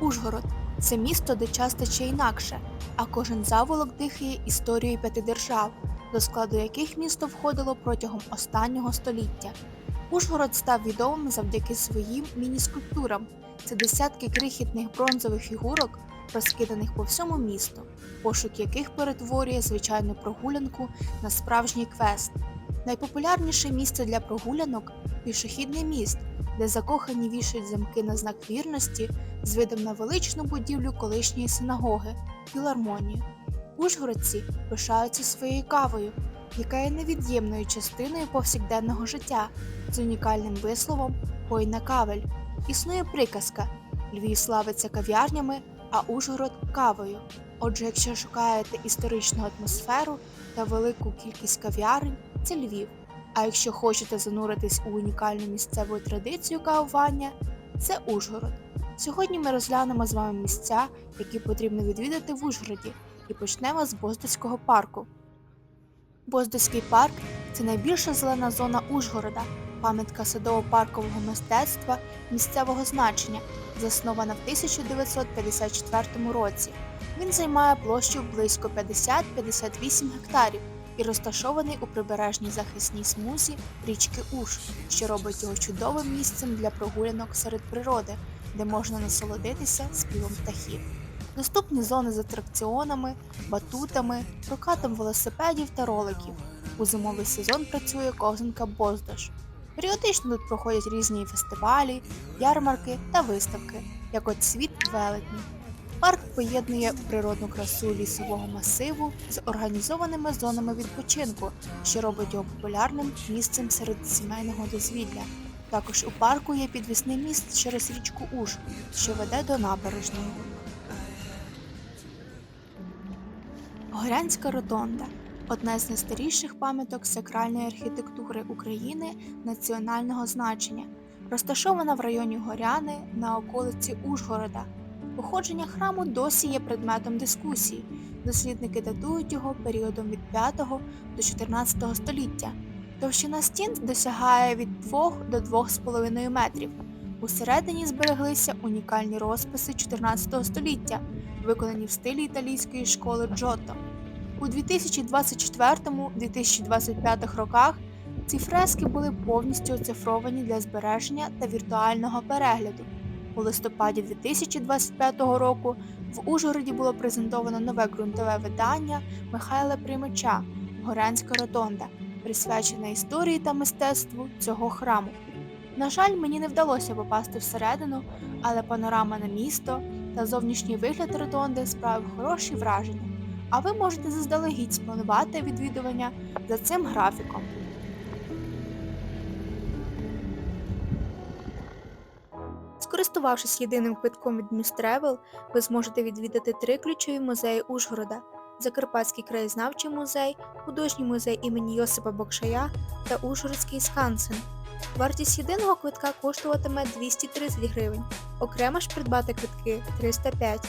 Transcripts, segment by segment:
Ужгород це місто, де час тече інакше, а кожен заволок дихає історією п'яти держав, до складу яких місто входило протягом останнього століття. Ужгород став відомим завдяки своїм міні-скульптурам. Це десятки крихітних бронзових фігурок, розкиданих по всьому місту, пошук яких перетворює звичайну прогулянку на справжній квест. Найпопулярніше місце для прогулянок пішохідний міст, де закохані вішають замки на знак вірності з видом на величну будівлю колишньої синагоги філармонію. Ужгородці пишаються своєю кавою, яка є невід'ємною частиною повсякденного життя з унікальним висловом «Пойна кавель. Існує приказка Львів славиться кав'ярнями, а Ужгород кавою. Отже, якщо шукаєте історичну атмосферу та велику кількість кав'ярень, це Львів. А якщо хочете зануритись у унікальну місцеву традицію кавування, це Ужгород. Сьогодні ми розглянемо з вами місця, які потрібно відвідати в Ужгороді, і почнемо з Боздоського парку. Боздоський парк це найбільша зелена зона Ужгорода, пам'ятка садово-паркового мистецтва місцевого значення, заснована в 1954 році. Він займає площу близько 50-58 гектарів і розташований у прибережній захисній смузі річки Уж, що робить його чудовим місцем для прогулянок серед природи, де можна насолодитися співом птахів. Доступні зони з атракціонами, батутами, прокатом велосипедів та роликів. У зимовий сезон працює ковзанка Боздош. Періодично тут проходять різні фестивалі, ярмарки та виставки, як от світ велетні. Парк поєднує природну красу лісового масиву з організованими зонами відпочинку, що робить його популярним місцем серед сімейного дозвілля. Також у парку є підвісний міст через річку Уж, що веде до набережної. Горянська ротонда одна з найстаріших пам'яток сакральної архітектури України національного значення, розташована в районі Горяни на околиці Ужгорода. Походження храму досі є предметом дискусії. Дослідники датують його періодом від 5 до 14 століття. Товщина стін досягає від 2 до 2,5 метрів. Усередині збереглися унікальні розписи 14 століття, виконані в стилі італійської школи Джотто. У 2024-2025 роках ці фрески були повністю оцифровані для збереження та віртуального перегляду. У листопаді 2025 року в Ужгороді було презентовано нове ґрунтове видання Михайла Примача Горянська ротонда, присвячене історії та мистецтву цього храму. На жаль, мені не вдалося попасти всередину, але панорама на місто та зовнішній вигляд ротонди справив хороші враження. А ви можете заздалегідь спланувати відвідування за цим графіком. Скористувавшись єдиним квитком від Містревел, ви зможете відвідати три ключові музеї Ужгорода: Закарпатський краєзнавчий музей, художній музей імені Йосипа Бокшая та Ужгородський скансен. Вартість єдиного квитка коштуватиме 230 гривень, окремо ж придбати квитки 305.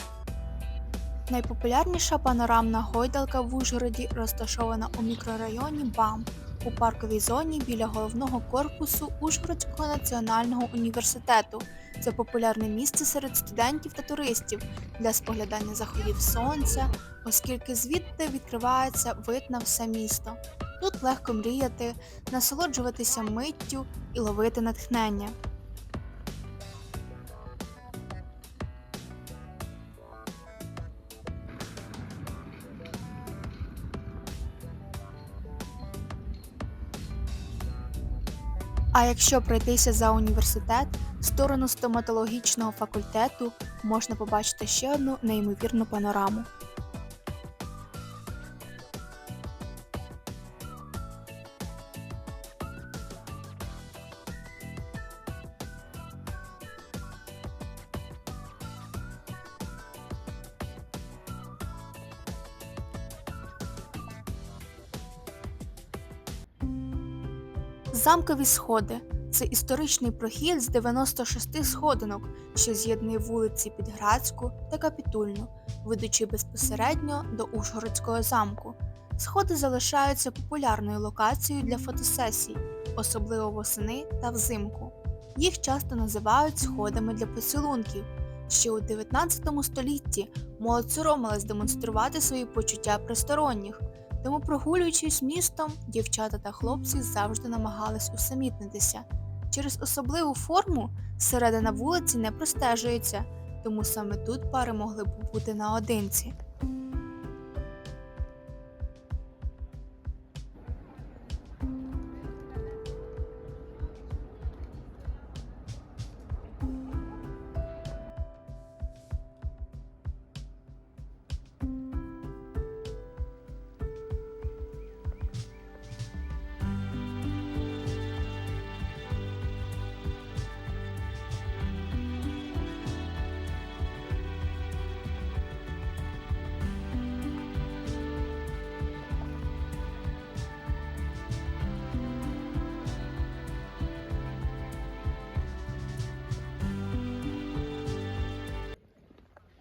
Найпопулярніша панорамна гойдалка в Ужгороді розташована у мікрорайоні БАМ у парковій зоні біля головного корпусу Ужгородського національного університету. Це популярне місце серед студентів та туристів для споглядання заходів сонця, оскільки звідти відкривається вид на все місто. Тут легко мріяти, насолоджуватися миттю і ловити натхнення. А якщо пройтися за університет, в сторону стоматологічного факультету можна побачити ще одну неймовірну панораму. Замкові сходи це історичний прохід з 96 сходинок, що з'єднує вулиці Підградську та Капітульну, ведучи безпосередньо до Ужгородського замку. Сходи залишаються популярною локацією для фотосесій, особливо восени та взимку. Їх часто називають сходами для поцілунків. Ще у 19 столітті молодь соромилась демонструвати свої почуття при сторонніх, тому, прогулюючись містом, дівчата та хлопці завжди намагались усамітнитися. Через особливу форму середина вулиці не простежується, тому саме тут пари могли б бути наодинці.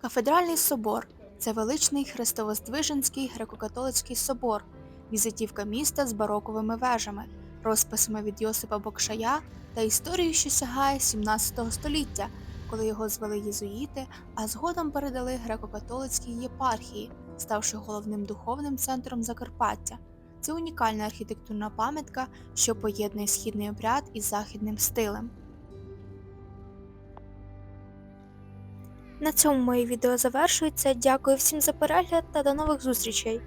Кафедральний собор це величний хрестовоздвиженський греко-католицький собор, візитівка міста з бароковими вежами, розписами від Йосипа Бокшая та історією, що сягає 17 століття, коли його звели єзуїти, а згодом передали греко-католицькій єпархії, ставши головним духовним центром Закарпаття. Це унікальна архітектурна пам'ятка, що поєднує східний обряд із західним стилем. На цьому моє відео завершується. Дякую всім за перегляд та до нових зустрічей!